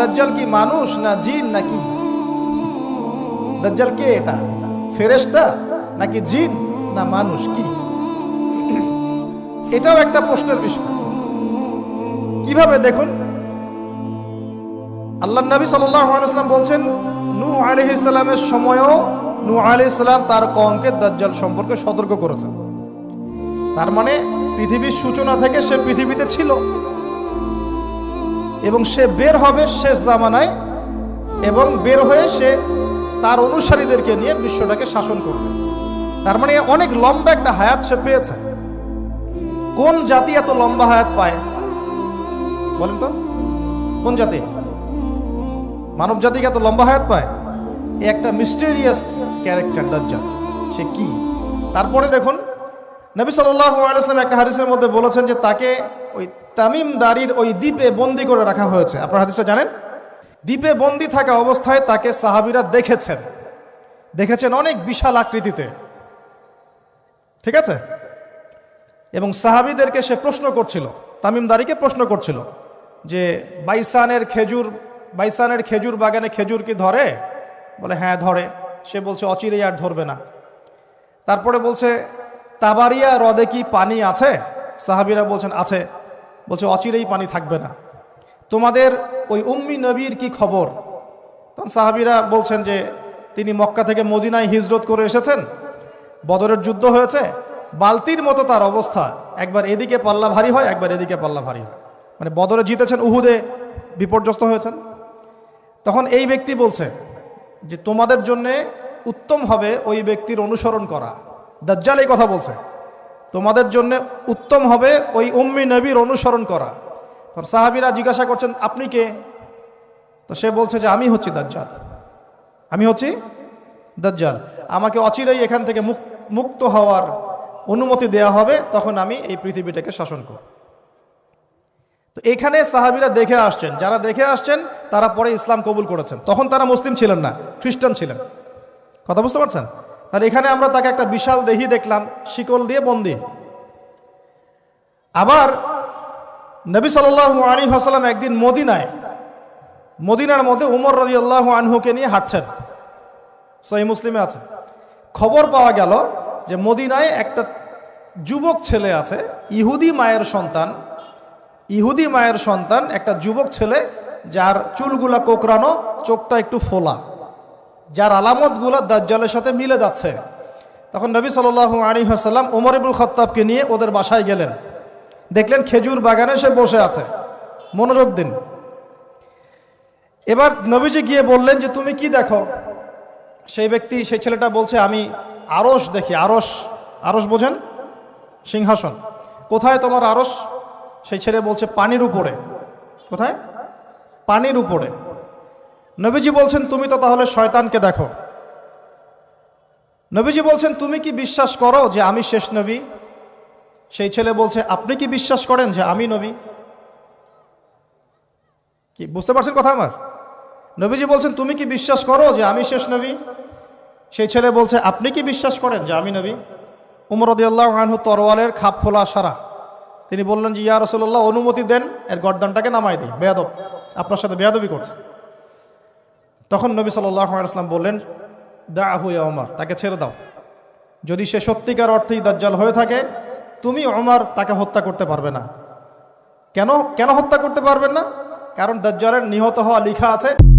দাজ্জাল কি মানুষ না জিন নাকি? দাজ্জাল কে এটা? ফেরেশতা নাকি জিন না মানুষ কি? এটাও একটা প্রশ্নের বিষয়। কীভাবে দেখুন? আল্লাহ নবী সাল্লাম বলছেন নু আলি ইসলামের সময়ও নু আলি ইসলাম তার কমকে দাজ্জাল সম্পর্কে সতর্ক করেছেন। তার মানে পৃথিবীর সূচনা থেকে সে পৃথিবীতে ছিল। এবং সে বের হবে শেষ জামানায় এবং বের হয়ে সে তার অনুসারীদেরকে নিয়ে বিশ্বটাকে শাসন করবে। তার মানে অনেক লম্বা একটা হায়াত সে পেয়েছে। কোন জাতি এত লম্বা হায়াত পায়? বলেন তো, কোন জাতি? মানব জাতিকে এত লম্বা হায়াত পায়? এ একটা মিস্টেরিয়াস ক্যারেক্টার দাজ্জাল। সে কি? তারপরে দেখুন, নবী সাল্লাম একটা হাদিসের মধ্যে বলেছেন যে তাকে ওই তামিম দারির ওই দ্বীপে বন্দি করে রাখা হয়েছে। আপনার হাদিসটা জানেন? দ্বীপে বন্দি থাকা অবস্থায় তাকে সাহাবিরা দেখেছেন। দেখেছেন অনেক বিশাল আকৃতিতে। ঠিক আছে? এবং সাহাবিদেরকে সে প্রশ্ন করছিল তামিম দারিকে প্রশ্ন করছিল যে, বাইসানের খেজুর বাইসানের খেজুর বাগানে খেজুর কি ধরে? বলে হ্যাঁ ধরে। সে বলছে অচিরেই আর ধরবে না। তারপরে বলছে, তাবারিয়া হ্রদে কি পানি আছে? সাহাবিরা বলছেন, আছে। বলছে, অচিরেই পানি থাকবে না। তোমাদের ওই উম্মি নবীর কি খবর? তখন সাহাবিরা বলছেন যে, তিনি মক্কা থেকে মদিনায় হিজরত করে এসেছেন, বদরের যুদ্ধ হয়েছে, বালতির মতো তার অবস্থা। একবার এদিকে পাল্লা ভারী হয়, একবার এদিকে পাল্লা ভারী হয়। মানে বদরে জিতেছেন, উহুদে বিপর্যস্ত হয়েছেন। তখন এই ব্যক্তি বলছে যে, তোমাদের জন্যে উত্তম হবে ওই ব্যক্তির অনুসরণ করা। দাজ্জাল এই কথা বলছে। তোমাদের জন্য উত্তম হবে ওই উম্মি নবীর অনুসরণ করা। তখন সাহাবিরা জিজ্ঞাসা করছেন, আপনি কে? তো সে বলছে যে, আমি হচ্ছি দাজ্জাল। আমি হচ্ছি দাজ্জাল। আমাকে অচিরেই এখান থেকে মুক- মুক্ত হওয়ার অনুমতি দেয়া হবে, তখন আমি এই পৃথিবীটাকে শাসন করব। তো এখানে সাহাবিরা দেখে আসছেন। যারা দেখে আসছেন, তারা পরে ইসলাম কবুল করেছেন। তখন তারা মুসলিম ছিলেন না, খ্রিস্টান ছিলেন। কথা বুঝতে পারছেন? আর এখানে আমরা তাকে একটা বিশাল দেহি দেখলাম, শিকল দিয়ে বন্দি। আবার নবী সাল্লাহ হাসালাম একদিন মদিনায়, মদিনার মধ্যে উমর রদি আল্লাহ আনহুকে নিয়ে হাঁটছেন। সহি মুসলিমে আছে। খবর পাওয়া গেল যে মদিনায় একটা যুবক ছেলে আছে, ইহুদি মায়ের সন্তান। ইহুদি মায়ের সন্তান একটা যুবক ছেলে যার চুলগুলা কোকরানো চোখটা একটু ফোলা। যার আলামতগুলো দাজ্জালের সাথে মিলে যাচ্ছে। তখন নবী সাল্লাহ আলী হাসাল্লাম ওমর ইবুল খত্তাবকে নিয়ে ওদের বাসায় গেলেন। দেখলেন খেজুর বাগানে সে বসে আছে। মনোযোগ দিন। এবার নবীজি গিয়ে বললেন যে, তুমি কি দেখো? সেই ব্যক্তি, সেই ছেলেটা বলছে, আমি আরস দেখি আরস আরস বোঝেন? সিংহাসন। কোথায় তোমার আরস সেই ছেলে বলছে, পানির উপরে। কোথায়? পানির উপরে। নবীজি বলছেন, তুমি তো তাহলে শয়তানকে দেখো। নবীজি বলছেন, তুমি কি বিশ্বাস করো যে আমি শেষ নবী? সেই ছেলে বলছে, আপনি কি বিশ্বাস করেন যে আমি নবী? কি, বুঝতে পারছেন কথা আমার? নবীজি বলছেন, তুমি কি বিশ্বাস করো যে আমি শেষ নবী? সেই ছেলে বলছে, আপনি কি বিশ্বাস করেন যে আমি নবী? উমর রদিয়াল্লাহ আনহু তরওয়ালের খাপ খোলা সারা। তিনি বললেন যে, ইয়া রসল্লাহ অনুমতি দেন, এর গর্দানটাকে নামাই দিই, বেয়াদব। আপনার সাথে বেয়াদবি করছে। তখন নবী সাল্লাম বললেন দা আহু ইয়া ওমর তাকে ছেড়ে দাও। যদি সে সত্যিকার অর্থেই দাজ্জাল হয়ে থাকে, তুমি ওমর তাকে হত্যা করতে পারবে না। কেন? কেন হত্যা করতে পারবেন না? কারণ দাজ্জালের নিহত হওয়া লিখা আছে